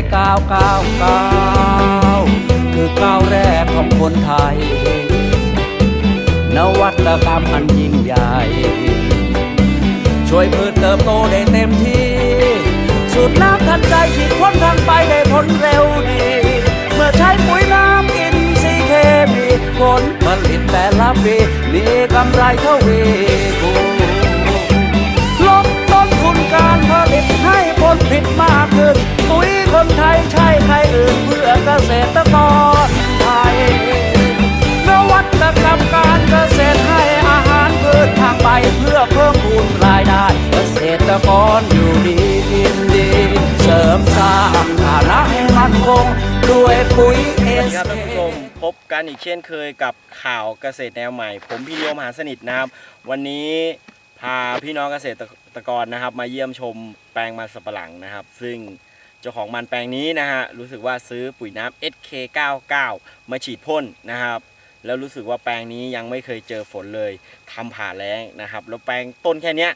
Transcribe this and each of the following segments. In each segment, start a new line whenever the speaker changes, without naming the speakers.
999 คือก้าวแรกของคนไทย นวัตกรรมอันยิ่งใหญ่ ช่วยพืชเติบโตได้เต็มที่สูตรน้ำทันใจฉีดพ่นทางไปได้ผลเร็วดี เมื่อใช้ปุ๋ยน้ำอินทรีย์เคมีผลผลิตแต่ละปีมีกำไรเท่า คนไทยใช่ใครอื่นเพื่อเกษตรกรไทยนวัตกรรมการเกษตรให้อาหารพืชทางใบเพื่อเพิ่มพูนรายได้ เกษตรกรอยู่ดีกินดี เสริมสร้างฐานะให้มั่นคงด้วยปุ๋ยเอ
สวัส
ส
ดีครับท่านผู้ชมพบกันอีกเช่นเคยกับข่าวเกษตรแนวใหม่ ผมพี่เลียวมหาสนิทนะครับ วันนี้พาพี่น้องเกษตรกรนะครับ มาเยี่ยมชมแปลงมันสับปะหลังนะครับ ซึ่ง เจ้าของมันแปลงนี้นะฮะรู้สึกว่าซื้อปุ๋ยน้ำ SK99 มาฉีดพ่นนะครับแล้วรู้สึกว่าแปลงนี้ยังไม่เคยเจอฝนเลยทำผ่าแล้งนะครับ แล้วแปลงต้นแค่เนี้ย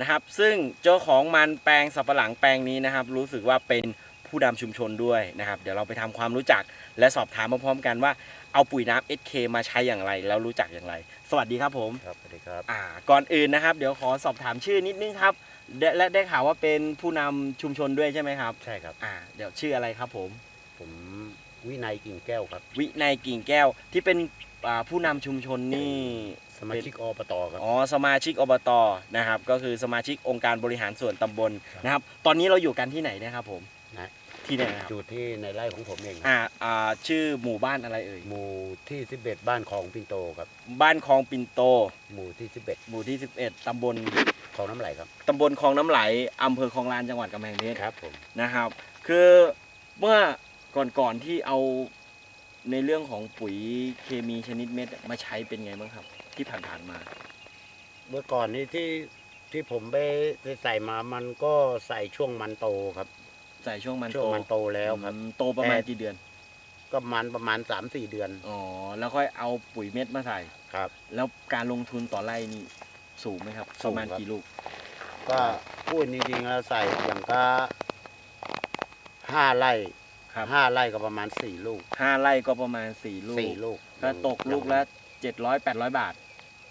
นะครับ ซึ่งเจ้าของมันแปลงสับปะหลังแปลงนี้นะครับ รู้สึกว่าเป็นผู้นำชุมชนด้วยนะครับ เดี๋ยวเราไปทำความรู้จัก และสอบถามพร้อมๆกันว่าเอาปุ๋ยน้ำ SK มาใช้อย่างไร แล้วรู้จักอย่างไร สวัสดีครับผม
ครับสวัสดีครับ
อ่าก่อนอื่นนะครับ เดี๋ยวขอสอบถามชื่อนิดนึงครับ และและได้ข่าวว่าเป็นผู้นำชุมชนด้วยใช่ไหมครับ
ใช่ครับ
อ่า เดี๋ยวชื่ออะไรครับผม
ผมวินัยกิ่งแก้วครับ
วินัยกิ่งแก้วที่เป็นอ่าผู้นำชุมชนนี่
สมาชิกอบตครับ
อ๋อสมาชิกอบตนะครับ ก็คือสมาชิกองค์การบริหารส่วนตำบล
ครับ
นะครับ ตอนนี้เราอยู่กันที่ไหนนะครับผม
นะ
ที่ไหนนะครับ
จุดที่ในไร่ของผมเองครับ
อ่าอ่าชื่อหมู่บ้านอะไรเอ่ย
หมู่ที่ 11 บ้านคลองปินโตครับ
บ้านคลองปินโต
หมู่ที่
หมู่ที่ 11ตำบล
11 คลองน้ำไหลครับ
ตำบลคลองน้ำไหลอำเภอคลองลานจังหวัดกำแพงเพชร
ครับผม
นะครับ คือเมื่อก่อนๆที่เอาในเรื่องของปุ๋ยเคมีชนิดเม็ดมาใช้เป็นไงบ้างครับ ที่ผ่านๆมา
เมื่อก่อนนี้ที่ที่ผมไปไปใส่มามันก็ใส่ช่วงมันโตครับ
ใส่ช่วงมัน
ช่ว
โต
งมันโตแล้วครับ
อืมโตประมาณ
แต่
กี่เดือน
ก็มันประมาณ3-4เดือน
อ๋อ แล้วค่อยเอาปุ๋ยเม็ดมาใส่
ครับ
แล้วการลงทุนต่อไร่นี่ สูงไหมครับ
สู
ประ
ง
มาณ
ครับ
กี่ลูก
ก็พูดจริงๆแล้วใส่อย่างก็ห้าไร่
ครับ
ห้าไร่ก็ประมาณสี่ลูก
ห้าไร่ก็ประมาณสี่ลูก
สี่ลูก
ก็ตกลูกละเจ็ดร้อยแปดร้อยบาท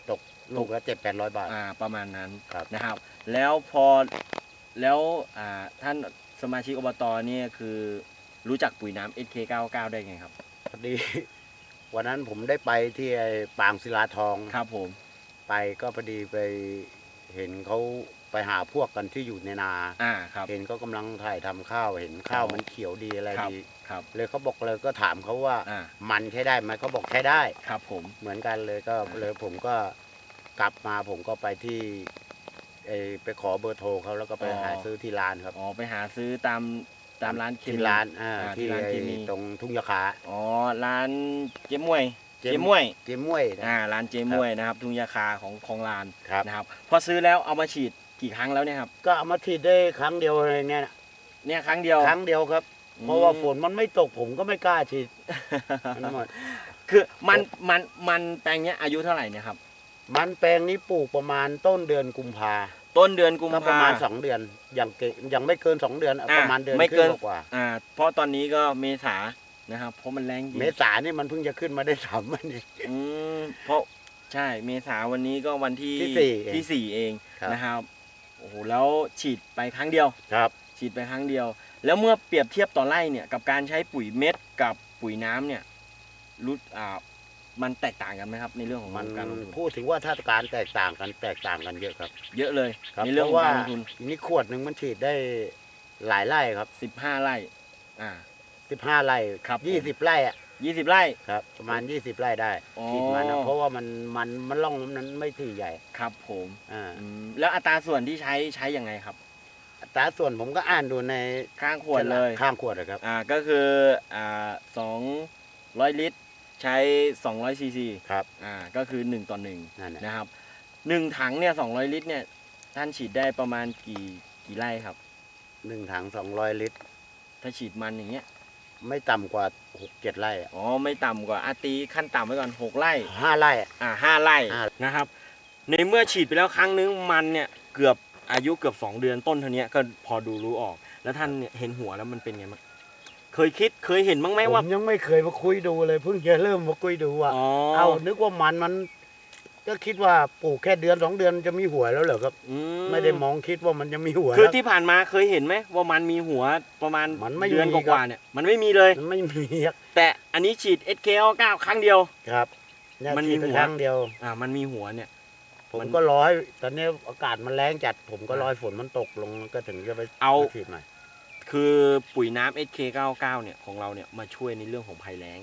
ตกลูกละเจ็ดแปดร้อยบาท
อ่าประมาณนั้น
ครับ
นะครับ แล้วพอแล้วอ่าท่านสมาชิกอบตเนี่ยคือรู้จักปุ๋ยน้ำ SK99 ได้ไงครับ
พอดี วันนั้นผมได้ไปที่ไอ้ปางศิลาทอง
ครับผม
ไปก็พอดีไปเห็นเขาไปหาพวกกันที่อยู่ในนา
อ่าครับ
เห็นเขากำลังถ่ายทำข้าวเห็นข้าวมันเขียวดีอะไร
ครับ
ดี
ครับ
เลยเขาบอกเลยก็ถามเขาว่า
อ่า
มันใช้ได้ไหมเขาบอกใช้ได้
ครับผม
เหมือนกันเลยก็เลยผมก็กลับมาผมก็ไปที่เออไปขอเบอร์โทรเขาแล้วก็ไปหาซื้อที่ร้านครับ
อ๋อไปหาซื้อตามตามร้านเคมี
ที่ร้านอ่า
อ่า
ที่
ที่ร้าน
ไอ้
เคมี
ตรงทุ่งยาคา
อ๋อร้านเจ๊มวย
เจ๊
เจ๊
ม
มวย
เจมวยนะ
อ่าร้านเจ๊มวยนะครับ ทุ่งยาคาของคลองลาน
ครับ
นะครับ พอซื้อแล้วเอามาฉีดกี่ครั้งแล้วเนี่ยครับ
ก็เอามาฉีดได้ครั้งเดียวเลยเนี่ยนะ
เนี่ยครั้งเดียว
ครั้งเดียวครับ เพราะว่าฝนมันไม่ตกผมก็ไม่กล้าฉีดมันหมด
คือมันมันมันแปลงเนี้ยอายุเท่าไหร่เนี่ยครับ
มันแปลงนี้ปลูกประมาณต้นเดือนกุมภา
ต้นเดือนกุม
ก็
ภา
ประมาณสองเดือนอย่างเกยังไม่เกินสองเดือน
อ่
ประมาณเดือน
ไม่
ค
เกิ
รึ่
น
งกว่า
อ่า เพราะตอนนี้ก็เมษา นะครับเพราะมันแรงจริง
เมษานี่มันเพิ่งจะขึ้นมาได้สามวันนี้
อืมเพราะใช่เมษาวันนี้ก็วันที่
ที่สี่เอง
ที่สี่เอง
ครับ
นะครับโอ้โหแล้วฉีดไปครั้งเดียว
ครับ
ฉีดไปครั้งเดียว แล้วเมื่อเปรียบเทียบต่อไร่เนี่ยกับการใช้ปุ๋ยเม็ดกับปุ๋ยน้ำเนี่ยรู้อ่ามันแตกต่างกันไหมครับในเรื่องของ
มัน
การลงทุน
พูดถึงว่าถ้าการแตกต่างกันแตกต่างกันเยอะครับ
เยอะเลย
ครับ
ในเรื่อง
เพ
ของ
ราะว่า
การลงทุน
นี่ขวดหนึ่งมันฉีดได้หลายไร่ครับ
15ไร่อ่า
สิบห้าไร่
ครับ
ยี่สิบไร่อะ
20ไร่
ครับ ประมาณยี่สิบไร่ได้
อ๋อ
ฉีดมันนะเพราะว่ามันมันมันร่องมันไม่ถี่ใหญ่
ครับผม
อ่า
อืมแล้วอัตราส่วนที่ใช้ใช้ยังไงครับ
แต่ส่วนผมก็อ่านดูใน
ข้างขวดเลย
ข้างขวดนะครับ
อ่าก็คืออ่าสองร้อยลิตร ใช้200ซีซี
ครับ
อ่าก็คือ1ต่อ
นั่นแหละ
1นะครับหนึ่งถังเนี่ย200ลิตรเนี่ยท่านฉีดได้ประมาณกี่กี่ไร่ครับ
หนึ่งถังสองร้อยลิตร
ถ้าฉีดมันอย่างเงี้ย
ไม่ต่ำกว่าหกเจ็ดไร่อะ
อ๋อไม่ต่ำกว่าอาตีขั้นต่ำไว้ก่อน6ไร่
ห้าไร่อะ
อ่าห้าไร่
ห้า
นะครับ ในเมื่อฉีดไปแล้วครั้งนึงมันเนี่ยเกือบอายุเกือบ2เดือนต้นเท่านี้ก็พอดูรู้ออก แล้วท่านเนี่ยเห็นหัวแล้วมันเป็นไงบ้างเคยคิดเคยเห็นบ้างไหม
ผ
ว่า
มยังไม่เคยมาคุยดูเลยเพิ่งจะเริ่มมาคุยดูอะ
อ๋อ
เอานึกว่ามันมัน ก็คิดว่าปลูกแค่เดือนสองเดือนจะมีหัวแล้วเหรอครับ
อื
ไม่ได้มองคิดว่ามันจะมีหัว
คือ
แล้ว
ที่ผ่านมาเคยเห็นไหมว่ามันมีหัวประมาณ
มันไม่
เดือน
มี
ก
ครับ
ว่าๆเนี่ย มันไม่มีเลย
มันไม่มีครับ
แต่อันนี้ฉีด SK9 ครั้งเดียว
ครับเย
มันมี
ฉีดไป
หัว
ครั้งเดียว
อ่า มันมีหัวเนี่ย
ผม
มัน
ก็รอให้ตอนนี้อากาศมันแรงจัด ผมก็รอให้ฝนมันตกลงก็ถึงจะไป
เอา
ฉีดใหม่
คือปุ๋ยน้ำ SK99 เนี่ยของเราเนี่ยมาช่วยในเรื่องของภัยแล้ง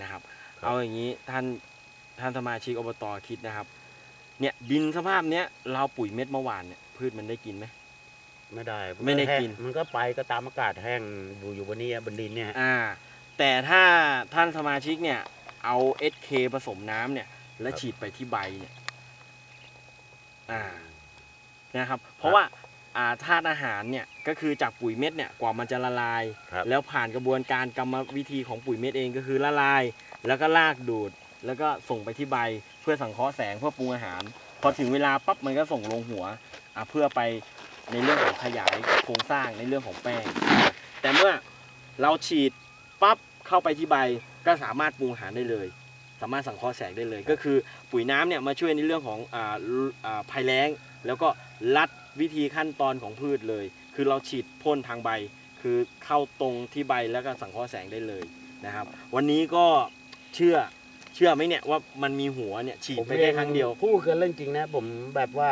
นะครับ
ครับ
เอาอย่างนี้ท่าน ท่านสมาชิกอบตคิดนะครับ เนี่ยดินสภาพเนี้ยเราปุ๋ยเม็ดเมื่อวานเนี่ยพืชมันได้กินไหม
ไม่ได้
ไม่ได้
แห้ง
กิน
มันก็ไปก็ตามอากาศแห้งอยู่อยู่บนนี้บนดินเนี่ยฮะ
อ่า แต่ถ้าท่านสมาชิกเนี่ย เอา SK ผสมน้ำเนี่ย แล้วฉีดไปที่ใบเนี่ย อ่านะครับ เพราะว่าอ่าธาตุอาหารเนี่ยก็คือจากปุ๋ยเม็ดเนี่ยกว่ามันจะละลาย
ครับ
แล้วผ่านกระบวนการกรรมวิธีของปุ๋ยเม็ดเองก็คือละลาย แล้วก็ลากดูด แล้วก็ส่งไปที่ใบเพื่อสังเคราะห์แสงเพื่อปรุงอาหาร พอถึงเวลาปั๊บมันก็ส่งลงหัวอะเพื่อไปในเรื่องของขยายโครงสร้างในเรื่องของแป้ง แต่เมื่อเราฉีดปั๊บเข้าไปที่ใบก็สามารถปรุงอาหารได้เลย สามารถสังเคราะห์แสงได้เลย ก็คือปุ๋ยน้ำเนี่ยมาช่วยในเรื่องของอ่าอ่าภัยแล้ง แล้วก็ลัดวิธีขั้นตอนของพืชเลย คือเราฉีดพ่นทางใบ คือเข้าตรงที่ใบแล้วก็สังเคราะห์แสงได้เลยนะครับ วันนี้ก็เชื่อ เชื่อไหมเนี่ยว่ามันมีหัวเนี่ยฉีดไปได้ครั้งเดียว
พูดกันเรื่องจริงนะ ผมแบบว่า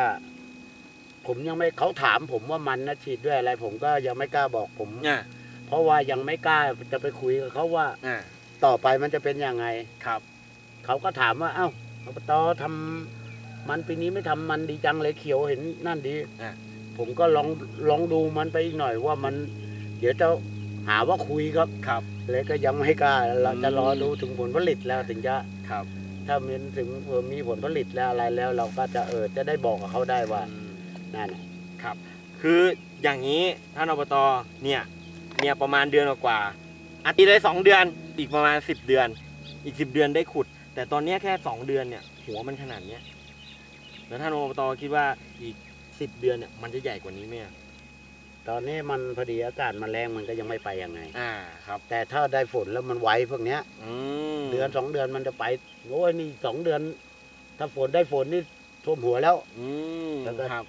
ผมยังไม่เขาถามผมว่ามันนะฉีดด้วยอะไร ผมก็ยังไม่กล้าบอกผม
อ่า
เพราะว่ายังไม่กล้าจะไปคุยกับเขาว่า
อ่า
ต่อไปมันจะเป็นยังไง
ครับ
เขาก็ถามว่า เอ้าอบตทำมันปีนี้ไม่ทำมันดีจังเลยเขียวเห็นนั่นดี
อะ
ผมก็ลองลองดูมันไปอีกหน่อยว่ามัน เดี๋ยวจะ หาว่าคุยครับ
ครับ
เลยก็ยังไม่กล้าเราจะ
อืม
รอดูถึงผลผลิตแล้วถึงจะ
ครับ
ถ้ามีถึงเออมีผลผลิตแล้วอะไรแล้ว เราก็จะเออจะได้บอกกับเขาได้ว่า
อืม
นั่นน่ะ
ครับ คืออย่างนี้ท่านอบตเนี่ยเนี่ยประมาณเดือนกว่าๆอาทิตย์เลยสองเดือนอีกประมาณสิบเดือน อีกสิบเดือนได้ขุด แต่ตอนเนี้ยแค่สองเดือนเนี่ย หัวมันขนาดเนี้ยแล้วท่านอบตคิดว่าอีกสิบเดือนเนี่ยมันจะใหญ่กว่านี้ไหมอะ
ตอนนี้มันพอดีอากาศมันแรงมันก็ยังไม่ไปยังไง
อ่าครับ
แต่ถ้าได้ฝนแล้วมันไวพวกเนี้ย
อืม
เดือนสองเดือนมันจะไปโอ้ยนี่สองเดือน ถ้าฝนได้ฝนนี่ท่วมหัวแล้ว
อืม
แล้วก็
ครับ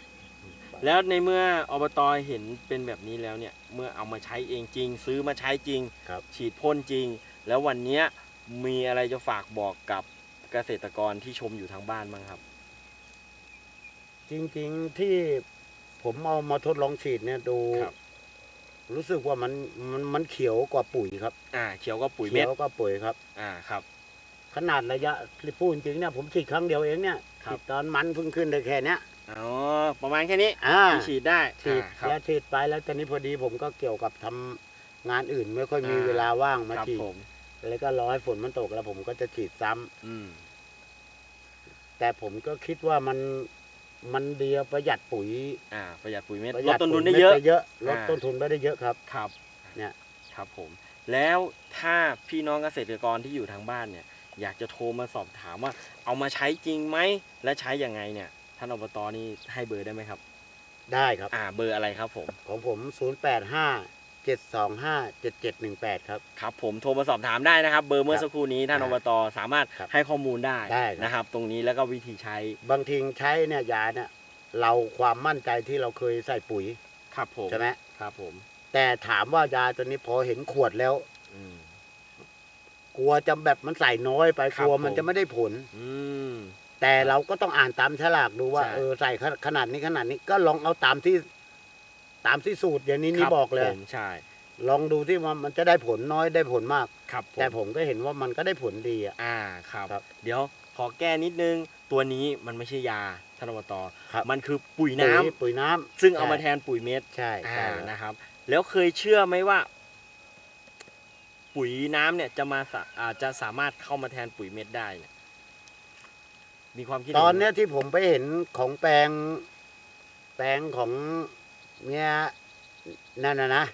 แล้วในเมื่ออบตเห็นเป็นแบบนี้แล้วเนี่ย เมื่อเอามาใช้เองจริง ซื้อมาใช้จริง
ครับ
ฉีดพ่นจริง แล้ววันเนี้ยมีอะไรจะฝากบอกกับเกษตรกรที่ชมอยู่ทางบ้านบ้างครับ
จริง ๆที่ ผมเอามาทดลองฉีดเนี่ยดู
ครับ
รู้สึกว่ามันมันมันเขียวกว่าปุ๋ยครับ
อ่าเขียวก็ปุ๋ยเม็
เขี
ด
ยวกว่าปุ๋ยครับ
อ่าครับ
ขนาดระยะที่พูดจริงๆเนี่ยผมฉีดครั้งเดียวเองเนี่ย
ครับ
ฉีดตอนมันเพิ่งขึ้นได้แค่เนี้ย
อ๋อประมาณแค่นี้
อ่า
ที่ฉีดได้
ฉีด
อ่าครับ
แล้วฉีดไปแล้วตอนนี้พอดีผมก็เกี่ยวกับทำงานอื่นไม่ค่อยมี
อ่า
เวลาว่างมา
ครับ
ฉีด
ผม
แล้วก็รอให้ฝนมันตกแล้วผมก็จะฉีดซ้ำ
อืม
แต่ผมก็คิดว่ามัน มันดีอะประหยัดปุ๋ย
อ่าประหยัดปุ๋ยเม็ด
ประห
ล
ยั
ด
ด
ต้นทุน
ปุ๋
ได้เยอะ
ม็เยอะลด
อ่า
ต้นทุนไปได้เยอะครับ
ครับ
เนี่ย
ครับผมแล้วถ้าพี่น้องเกษตรกรที่อยู่ทางบ้านเนี่ย อยากจะโทรมาสอบถามว่า เอามาใช้จริงไหมและใช้ยังไงเนี่ยท่านอบตนี่ให้เบอร์ได้ไหมครับ
ได้ครับ
อ่าเบอร์อะไรครับผม
ของผม 0 8 5 7 2 5 7 7 1 8 ครับ
ครับผมโทรมาสอบถามได้นะครับ เบอร์เมื่อสักครู่นี้ท่าน
ครั
อบตสามารถ
ครับ
ให้ข้อมูลได้
ได้ครับ
นะครับ ตรงนี้แล้วก็วิธีใช้
บางทีใช้เนี่ยยาเนี่ยเราความมั่นใจที่เราเคยใส่ปุ๋ย
ครับผม
ใช่ไหม
ครับผม
แต่ถามว่ายาตัวนี้พอเห็นขวดแล้ว
อืม
กลัวจะแบบมันใส่น้อยไป
ครับ
กลัวมัน
ผม
จะไม่ได้ผล
อืม
แต่เราก็ต้องอ่านตามฉลากดูว่า
ใช่
เออใส่ขนาดนี้ขนาดนี้ก็ลองเอาตามที่ ตามที่สูตรอย่างนี้นี่
ครับ
บอกเลย
ผมใช่
ลองดูที่ว่ามันจะได้ผลน้อยได้ผลมาก
ครับผม
แต่ผมก็เห็นว่ามันก็ได้ผลดีอะ
อ่าครับ
ครับ
เดี๋ยวขอแก้นิดนึง ตัวนี้มันไม่ใช่ยาท่านอบต
ครับ
มันคือปุ๋ยน้ำ
ปุ๋ยปุ๋ยน้ำ
ซึ่งเอามาแทนปุ๋ยเม็ด
ใช่
อ่า
ใช่
นะครับ แล้วเคยเชื่อไหมว่า ปุ๋ยน้ำเนี่ยจะมาสะอาจะสามารถเข้ามาแทนปุ๋ยเม็ดได้เนี่ยมีความคิด
ตอน
ห็ไหม
เนี้ยที่ผมไปเห็นของแปลง แปลงของ เมียนั่นนะนะ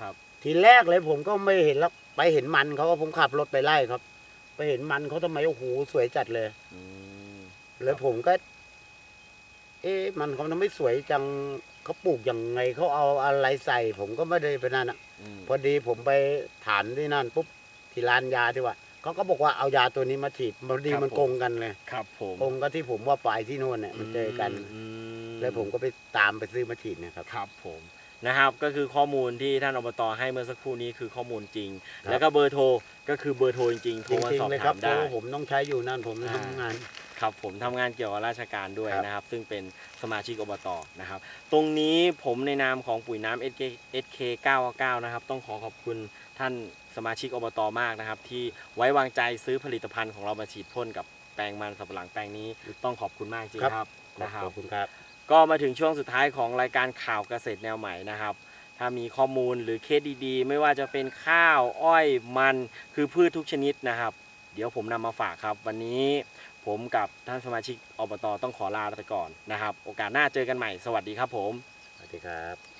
ครับ ทีแรกเลยผมก็ไม่เห็นแล้วไปเห็นมันเขาก็ผมขับรถไปไล่ครับ ไปเห็นมันเขาทำไมโอ้โหสวยจัดเลย
อืม
แล้วผมก็ เอ๊ะมันเขาทำไมสวยจังเขาปลูกยังไงเขาเอาอะไรใส่ ผมก็ไม่ได้ไปนั่นอะ
อืม
พอดีผมไปถามที่นั่นปุ๊บที่ร้านยาที่ว่าเขาก็บอกว่าเอายาตัวนี้มาฉีดพอดีมันกงกันเลย
ครับผม
กงก็ที่ผมว่าไปที่นู่นเนี่ยมันเจอกัน
อืม
แล้วผมก็ไปตามไปซื้อมาฉีดเนะครับ
ครับผมนะครับ ก็คือข้อมูลที่ท่านอบตให้เมื่อสักครู่นี้คือข้อมูลจริง
ครับ
แล้วก็เบอร์โทรก็คือเบอร์โทรจริงๆโท
จ
รมา
ริง
สอบ
ๆเลยค
ถา
รับ
ม
เพ
ได้
ราะว่าผมต้องใช้อยู่นั่นผม
อ่า
ทำงาน
ครับผมทำงานเกี่ยวกับราชการด้วย
ครับ
นะครับ ซึ่งเป็นสมาชิกอบตนะครับ ตรงนี้ผมในนามของปุ๋ยน้ำ SK SK 999นะครับ ต้องขอขอบคุณท่านสมาชิกอบตมากนะครับ ที่ไว้วางใจซื้อผลิตภัณฑ์ของเรามาฉีดพ่นกับแปลงมันสำปะหลังแปลงนี้ต้องขอบคุณมากจริง
ครับ
ครับนะครับ
ขอบคุณครับ
ก็มาถึงช่วงสุดท้ายของรายการข่าวเกษตรแนวใหม่นะครับ ถ้ามีข้อมูลหรือเคสดีๆ ไม่ว่าจะเป็นข้าวอ้อยมันคือพืชทุกชนิดนะครับ เดี๋ยวผมนำมาฝากครับ วันนี้ผมกับท่านสมาชิกอบตต้องขอลาไปก่อนนะครับ โอกาสหน้าเจอกันใหม่ สวัสดีครับผม
สวัสดีครับ